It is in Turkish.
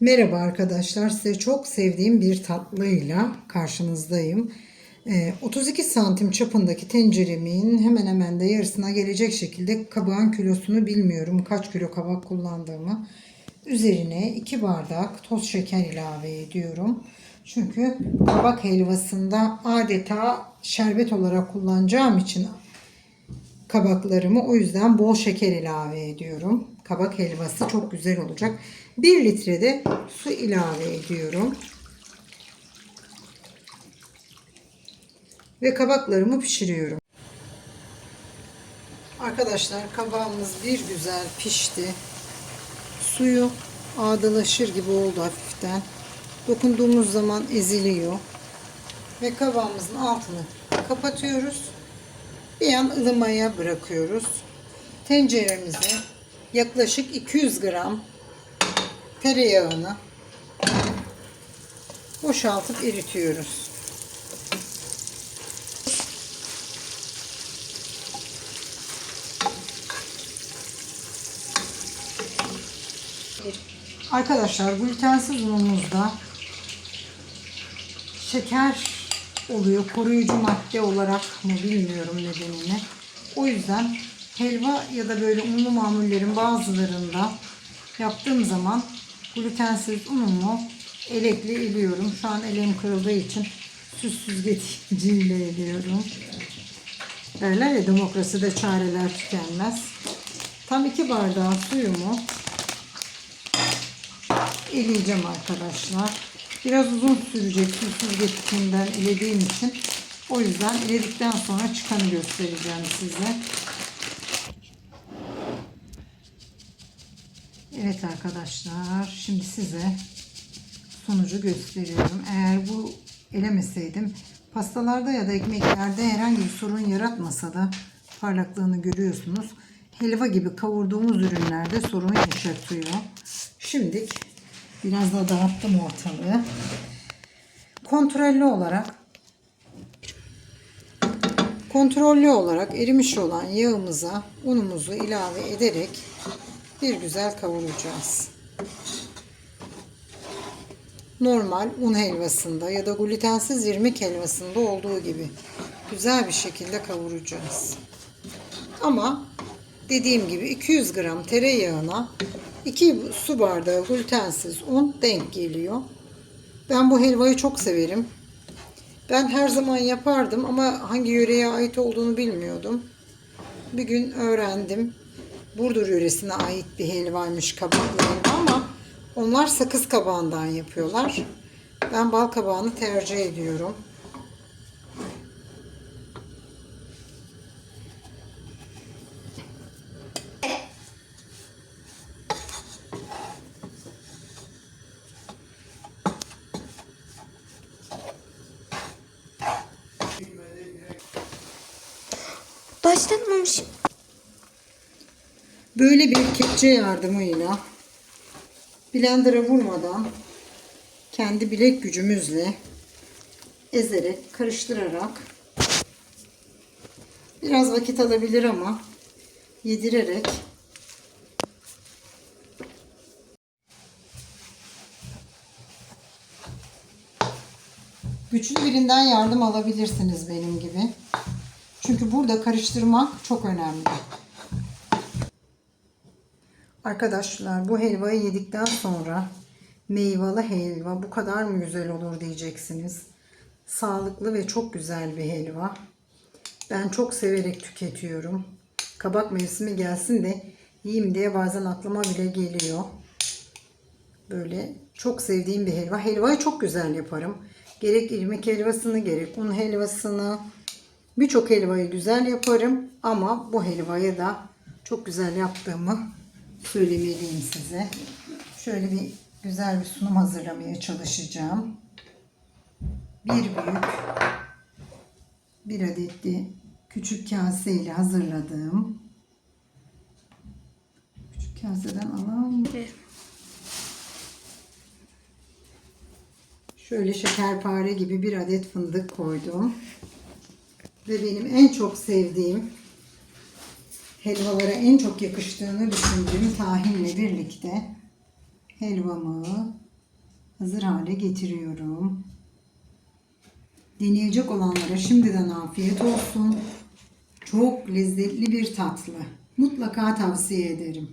Merhaba arkadaşlar, size çok sevdiğim bir tatlıyla karşınızdayım. Ee, 32 santim çapındaki tenceremin hemen hemen de yarısına gelecek şekilde kabağın kilosunu bilmiyorum. Kaç kilo kabak kullandığımı. Üzerine 2 bardak toz şeker ilave ediyorum. Çünkü kabak helvasında adeta şerbet olarak kullanacağım için kabaklarımı o yüzden bol şeker ilave ediyorum. Kabak helvası çok güzel olacak. 1 litre de su ilave ediyorum. Ve kabaklarımı pişiriyorum. Arkadaşlar kabağımız bir güzel pişti. Suyu ağdalaşır gibi oldu hafiften. Dokunduğumuz zaman eziliyor. Ve kabağımızın altını kapatıyoruz bir an ılımaya bırakıyoruz. Tenceremize yaklaşık 200 gram tereyağını boşaltıp eritiyoruz. Arkadaşlar glutensiz unumuzda şeker oluyor. Koruyucu madde olarak mı bilmiyorum nedenini. O yüzden helva ya da böyle unlu mamullerin bazılarında yaptığım zaman glutensiz unumu elekle eliyorum. Şu an elim kırıldığı için süs süzgeciyle ediyorum. Derler ya demokraside çareler tükenmez. Tam iki bardağı suyumu eleyeceğim arkadaşlar. Biraz uzun sürecek su süzgecinden elediğim için. O yüzden eledikten sonra çıkanı göstereceğim size. Evet arkadaşlar şimdi size sonucu gösteriyorum. Eğer bu elemeseydim pastalarda ya da ekmeklerde herhangi bir sorun yaratmasa da parlaklığını görüyorsunuz. Helva gibi kavurduğumuz ürünlerde sorun yaşatıyor. Şimdi biraz da dağıttım ortalığı. Kontrollü olarak kontrollü olarak erimiş olan yağımıza unumuzu ilave ederek bir güzel kavuracağız. Normal un helvasında ya da glutensiz irmik helvasında olduğu gibi güzel bir şekilde kavuracağız. Ama dediğim gibi 200 gram tereyağına 2 su bardağı glutensiz un denk geliyor. Ben bu helvayı çok severim. Ben her zaman yapardım ama hangi yöreye ait olduğunu bilmiyordum. Bir gün öğrendim. Burdur yöresine ait bir helvaymış kabaklı helva ama onlar sakız kabağından yapıyorlar. Ben bal kabağını tercih ediyorum. Başlatmamış. Böyle bir kepçe yardımıyla blender'a vurmadan kendi bilek gücümüzle ezerek, karıştırarak biraz vakit alabilir ama yedirerek güçlü birinden yardım alabilirsiniz benim gibi. Çünkü burada karıştırmak çok önemli. Arkadaşlar bu helvayı yedikten sonra meyveli helva bu kadar mı güzel olur diyeceksiniz. Sağlıklı ve çok güzel bir helva. Ben çok severek tüketiyorum. Kabak mevsimi gelsin de yiyeyim diye bazen aklıma bile geliyor. Böyle çok sevdiğim bir helva. Helvayı çok güzel yaparım. Gerek irmik helvasını gerek un helvasını. Birçok helvayı güzel yaparım ama bu helvayı da çok güzel yaptığımı söylemeliyim size. Şöyle bir güzel bir sunum hazırlamaya çalışacağım. Bir büyük bir adetli küçük kase ile hazırladığım küçük kaseden alalım. Şöyle şekerpare gibi bir adet fındık koydum. Ve benim en çok sevdiğim helvalara en çok yakıştığını düşündüğüm tahinle birlikte helvamı hazır hale getiriyorum. Deneyecek olanlara şimdiden afiyet olsun. Çok lezzetli bir tatlı. Mutlaka tavsiye ederim.